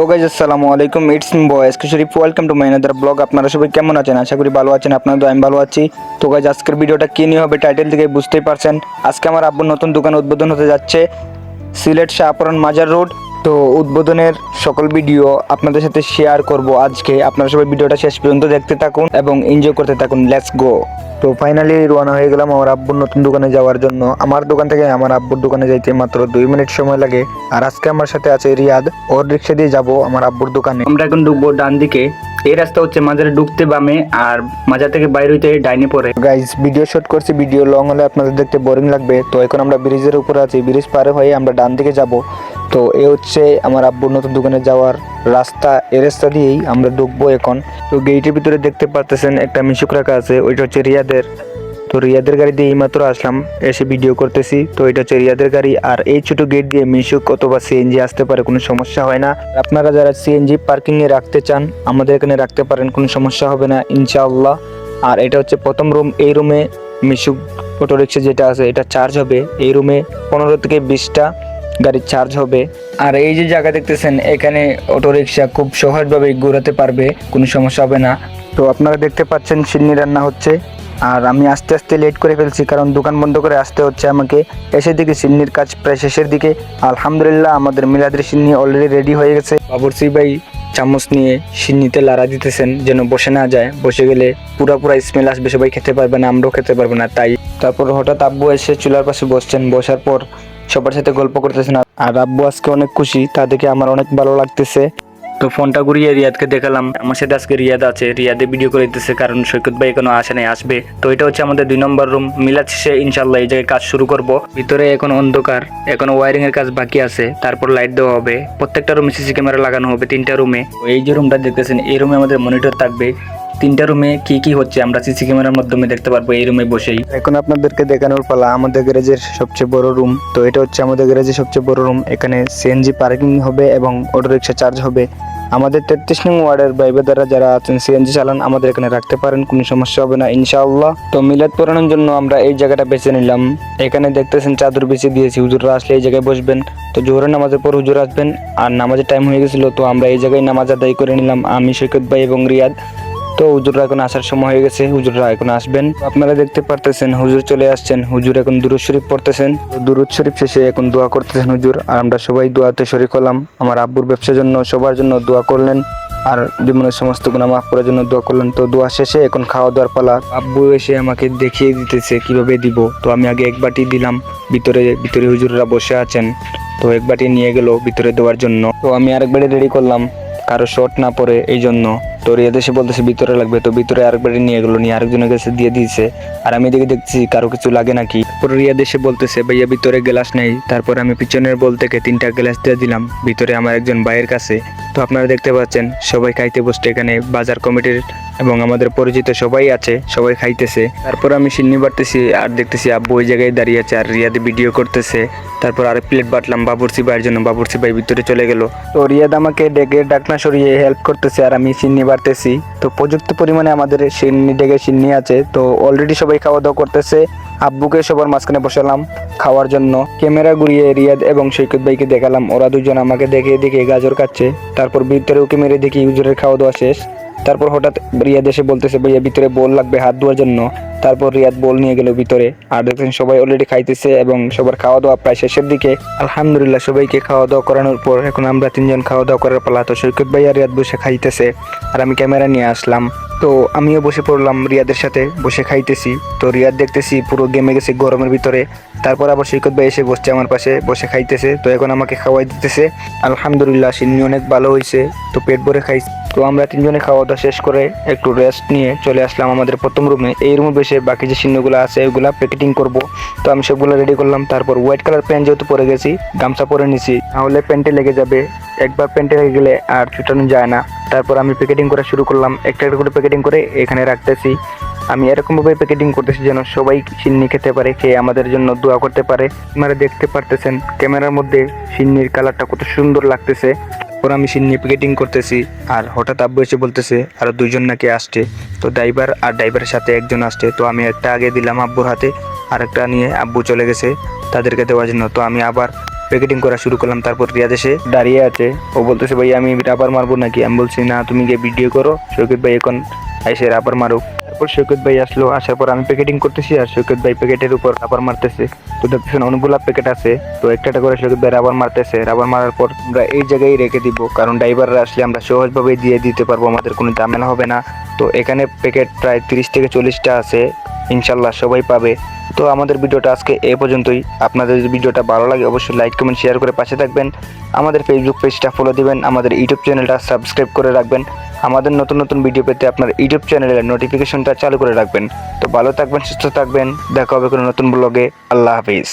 আসসালামু আলাইকুম ইটস বয়েস Kishori welcome to my another blog আপনারা সবাই কেমন আছেন? আশা করি ভালো আছেন, আপনারা তো আমি ভালো আছি। তো গাইজ আজকের ভিডিওটা কী নিয়ে হবে টাইটেল থেকে বুঝতেই পারছেন। আজকে আমার আব্বুর নতুন দোকান উদ্বোধন হতে যাচ্ছে, সিলেট শাহপুরান মাজার রোড। তো উদ্বোধনের সকল ভিডিও আপনাদের সাথে শেয়ার করব আজকে। আপনারা সবাই ভিডিওটা শেষ পর্যন্ত দেখতে থাকুন এবং এনজয় করতে থাকুন। লেটস গো তো ফাইনালি রওনা হয়ে গেলাম আমার আব্বুর নতুন দোকানে যাওয়ার জন্য। আমার দোকান থেকে আমার আব্বুর দোকানে যাইতে মাত্র দুই মিনিট সময় লাগে। আর আজকে আমার সাথে আছে রিয়াদ। ওর রিক্সা দিয়ে যাব আমার আব্বুর দোকানে। আমরা এখন ঢুকবো ডান দিকে এই রাস্তা হচ্ছে মাজারে ঢুকতে বামে আর মাজার থেকে বাইরে হইতে ডাইনে পড়ে। গাইজ ভিডিও শুট করছি ভিডিও লং হলে আপনাদের দেখতে বোরিং লাগবে। তো এখন আমরা ব্রিজের উপরে আছি ব্রিজ পারে হয়ে আমরা ডান দিকে যাব। তো এ হচ্ছে আমার আব্বুর নতুন দোকানে যাওয়ার রাস্তা। এ রাস্তা দিয়েই আমরা ঢুকবো এখন। তো গেইটের ভিতরে দেখতে পারতেছেন একটা মিশুক রাখা আছে, ওইটা হচ্ছে রিয়াদের। তো রিয়াদের গাড়ি দিয়ে এইমাত্র আসলাম, এসে ভিডিও করতেছি। তো এটা হচ্ছে রিয়াদের গাড়ি, আর এই ছোট গেট দিয়ে মিশুক অথবা সিএনজি আসতে পারে, কোনো সমস্যা হয় না। আপনারা যারা সিএনজি পার্কিং এ রাখতে চান, আমাদের এখানে রাখতে পারেন, কোনো সমস্যা হবে না, ইনশাআল্লাহ। আর এটা হচ্ছে প্রথম রুম এই রুমে মিশুক অটো রিক্সা যেটা আছে, এটা চার্জ হবে। এই রুমে পনেরো থেকে বিশটা গাড়ির চার্জ হবে। আর এই যে জায়গা দেখতেছেন, এখানে অটো রিক্সা খুব সহজভাবে ঘোরাতে পারবে, কোনো সমস্যা হবে না। তো আপনারা দেখতে পাচ্ছেন, সিন্নি রান্না হচ্ছে। আর আমি আস্তে আস্তে লেট করে ফেলছি, কারণ দোকান বন্ধ করে আসতে হচ্ছে আমাকে। এসে দিকে সিন্নির কাজ প্রায় শেষের দিকে। আলহামদুলিল্লাহ, আমাদের মিলাদের সিন্নি অলরেডি রেডি হয়ে গেছে। বাবরসি ভাই চামচ নিয়ে সিন্নিতে লাড়া দিতেছেন, যেন বসে না যায়। বসে গেলে পুরা পুরা স্মেল আসবে, সবাই খেতে পারবে না, আমরাও খেতে পারব না, তাই। তারপর হঠাৎ আব্বু এসে চুলার পাশে বসছেন। বসার পর সবার সাথে গল্প করতেছেন। আর আব্বু আজকে অনেক খুশি, তা দেখে আমার অনেক ভালো লাগতেছে। তো ফোনটা ঘুরিয়ে রিয়াদকে দেখালাম। আমার সাথে আজকে রিয়াদ আছে। রিয়াদে ভিডিও করে দিতেছে, কারণ সৈকত ভাই এখনও আসে নাই, আসবে। তো এটা হচ্ছে আমাদের দুই নম্বর রুম মিলাদ শেষে ইনশাল্লাহ এই জায়গায় কাজ শুরু করব। ভিতরে এখন অন্ধকার, এখন ওয়ারিং এর কাজ বাকি আছে। তারপর লাইট দেওয়া হবে। প্রত্যেকটা রুমে সিসি ক্যামেরা লাগানো হবে তিনটা রুমে এই যে রুমটা দেখতেছেন, এই রুমে আমাদের মনিটর থাকবে। তিনটা রুমে কি কি হচ্ছে আমরা সিসি ক্যামেরার মাধ্যমে দেখতে পারব এই রুমে বসেই। এখন আপনাদেরকে দেখানোর পালা আমাদের গ্যারেজের সবচেয়ে বড় রুম তো এটা হচ্ছে আমাদের গ্যারেজের সবচেয়ে বড় রুম এখানে সিএনজি পার্কিং হবে এবং অটো রিক্সা চার্জ হবে। আমাদের তেত্রিশ নং ওয়ার্ডের বাইবে দ্বারা যারা আছেন, সিএনজি চালান, আমাদের এখানে রাখতে পারেন, কোনো সমস্যা হবে না, ইনশাআল্লাহ। তো মিলাদ পড়ানোর জন্য আমরা এই জায়গাটা বেছে নিলাম। এখানে দেখতেছেন চাদর বেছে দিয়েছি, হুজুররা আসলে এই জায়গায় বসবেন। তো জোহরের নামাজের পর হুজুর আসবেন, আর নামাজের টাইম হয়ে গেছিল, তো আমরা এই জায়গায় নামাজ আদায় করে নিলাম। আমি সৈকত ভাই এবং রিয়াদ। তো হুজুররা এখন আসার সময় হয়ে গেছে, হুজুররা এখন আসবেন। আপনারা দেখতে পারতেছেন, হুজুর চলে আসছেন, হুজুর এখন দুরুদ শরীফ পড়তেছেন। দুরুদ শরীফ শেষে এখন দোয়া করতেছেন হুজুর, আর আমরা সবাই দোয়াতে শরিক হলাম। আমার আব্বুর ব্যবসার জন্য, সবার জন্য দোয়া করলেন, আর জীবনের সমস্ত গুণা মাফ করার জন্য দোয়া করলেন। তো দোয়া শেষে এখন খাওয়া দাওয়ার পালা। আব্বু এসে আমাকে দেখিয়ে দিতেছে, কীভাবে দিব? তো আমি আগে এক বাটি দিলাম, ভিতরে ভিতরে হুজুররা বসে আছেন। তো এক বাটি নিয়ে গেল ভিতরে দেওয়ার জন্য। তো আমি আরেক বাটি রেডি করলাম, কারও শর্ট না পড়ে এই জন্য তো রিয়াদ এসে বলতেছে ভিতরে লাগবে, তো ভিতরে আরেকবারই নিয়ে গেলো, নিয়ে আরেকজনের কাছে দিয়ে দিয়েছে। আর আমি এদিকে দেখছি কারও কিছু লাগে নাকি? তারপর রিয়াদ এসে বলতেছে, ভাইয়া, ভিতরে গ্লাস নেই। তারপর আমি পিছনের বল থেকে তিনটা গ্লাস দিয়ে দিলাম। ভিতরে আমার একজন ভাইয়ের কাছে। তো আপনারা দেখতে পাচ্ছেন, সবাই খাইতে বসতে এখানে, বাজার কমিটির এবং আমাদের পরিচিত সবাই আছে, সবাই খাইতেছে। তারপর আমি সিন্নি বাড়তেছি, আর দেখতেছি আব্বু ওই জায়গায় দাঁড়িয়ে আছে, আর রিয়াদে ভিডিও করতেছে। তারপর আরেক প্লেট বাটলাম বাবুরসি ভাইয়ের জন্য বাবুরসি ভাই ভিতরে চলে গেল। তো রিয়াদ আমাকে ডেকে ডাকনা সরিয়ে হেল্প করতেছে, আর আমি সিন্নি বাড়তেছি তো প্রযুক্ত পরিমাণে আমাদের সিন্নি ডেকে সিন্নি আছে। তো অলরেডি সবাই খাওয়া দাওয়া করতেছে। আব্বুকে সবার মাঝখানে বসালাম খাওয়ার জন্য। ক্যামেরা ঘুরিয়ে রিয়াদ এবং সৈকত ভাইকে দেখালাম। ওরা দুজন আমাকে দেখে দেখে গাজর কাটছে তারপর ভিতরে ওকে মেরে দেখি ইউজরের খাওয়া দাওয়া শেষ। তারপর হঠাৎ রিয়াদ এসে বলতেছে, ভাইয়া, ভিতরে বল লাগবে হাত ধোয়ার জন্য। তারপর রিয়াদ বল নিয়ে গেল ভিতরে। আর দেখছেন সবাই অলরেডি খাইতেছে এবং সবার খাওয়া দাওয়া প্রায় শেষের দিকে। আলহামদুলিল্লাহ সবাইকে খাওয়া দাওয়া করানোর পর এখন আমরা তিনজন খাওয়া দাওয়া করার পালা। তো সৈকত ভাই আর রিয়াদ বসে খাইতেছে। আর আমি ক্যামেরা নিয়ে আসলাম। তো আমিও বসে পড়লাম রিয়াদের সাথে, বসে খাইতেছি। তো রিয়াদ দেখতেছি পুরো গেমে গেছে গরমের ভিতরে। তারপর আবার সৈকত ভাই এসে বসছে আমার পাশে, বসে খাইতেছে। তো এখন আমাকে খাওয়াই দিতেছে। আলহামদুলিল্লাহ, সিন্নি অনেক ভালো হয়েছে তো পেট ভরে খাই। তো আমরা তিনজনে খাওয়া দাওয়া শেষ করে একটু রেস্ট নিয়ে চলে আসলাম আমাদের প্রথম রুমে এই রুমে বসে বাকি যে চিহ্নগুলো আছে ওইগুলা প্যাকেটিং করব। তো আমি সবগুলো রেডি করলাম। তারপর হোয়াইট কালার প্যান্ট যেহেতু পরে গেছি, গামছা পরে নিছি। তাহলে প্যান্টে লেগে যাবে। একবার প্যান্টে লেগে গেলে আর ছুটানো যায় না। তারপর আমি প্যাকেটিং করা শুরু করলাম। একটা একটা করে প্যাকেটিং করে এখানে রাখতেছি। আমি এরকমভাবে প্যাকেটিং করতেছি যেন সবাই সিন্নি খেতে পারে, খেয়ে আমাদের জন্য দোয়া করতে পারে। আপনারা দেখতে পারতেছেন, ক্যামেরার মধ্যে সিন্নির কালারটা কত সুন্দর লাগতেছে। তারপর আমি সিন্নি প্যাকেটিং করতেছি, আর হঠাৎ আব্বু এসে বলতেছে, আরও দুইজন নাকি আসছে। তো ড্রাইভার আর ড্রাইভারের সাথে একজন আসছে। তো আমি একটা আগে দিলাম আব্বুর হাতে আর একটা নিয়ে আব্বু চলে গেছে তাদেরকে দেওয়ার জন্য। তো আমি আবার প্যাকেটিং করা শুরু করলাম, তারপর রিয়াজ এসে দাঁড়িয়ে আছে। ও বলতেছে, ভাই, আমি রাবার মারবো নাকি? আমি বলছি, না, তুমি গিয়ে ভিডিও করো সৈকত ভাই এখন এসে রাবার মারুক। তারপর সৈকত ভাই আসলো, আসার পর আমি প্যাকেটিং করতেছি আর সৈকত ভাই প্যাকেটের উপর রাবার মারতেছে। তো দেখতেছেন অনেকগুলো প্যাকেট আছে। তো একটা করে শৌকত ভাই রাবার মারতেছে। রাবার মারার পর আমরা এই জায়গায় রেখে দিব, কারণ ড্রাইভাররা আসলে আমরা সহজভাবে দিয়ে দিতে পারব, আমাদের কোনো ঝামেলা হবে না। তো এখানে প্যাকেট প্রায় তিরিশ থেকে চল্লিশটা আছে। ইনশাল্লাহ সবাই পাবে। তো আমাদের ভিডিওটা আজকে এ পর্যন্তই। আপনাদের যদি ভিডিওটা ভালো লাগে, অবশ্যই লাইক কমেন্ট শেয়ার করে পাশে থাকবেন। আমাদের ফেসবুক পেজটা ফলো দিবেন, আমাদের ইউটিউব চ্যানেলটা সাবস্ক্রাইব করে রাখবেন। আমাদের নতুন নতুন ভিডিও পেতে আপনার ইউটিউব চ্যানেলের নোটিফিকেশনটা চালু করে রাখবেন। তো ভালো থাকবেন, সুস্থ থাকবেন। দেখা হবে কোনো নতুন ব্লগে আল্লাহ হাফিজ।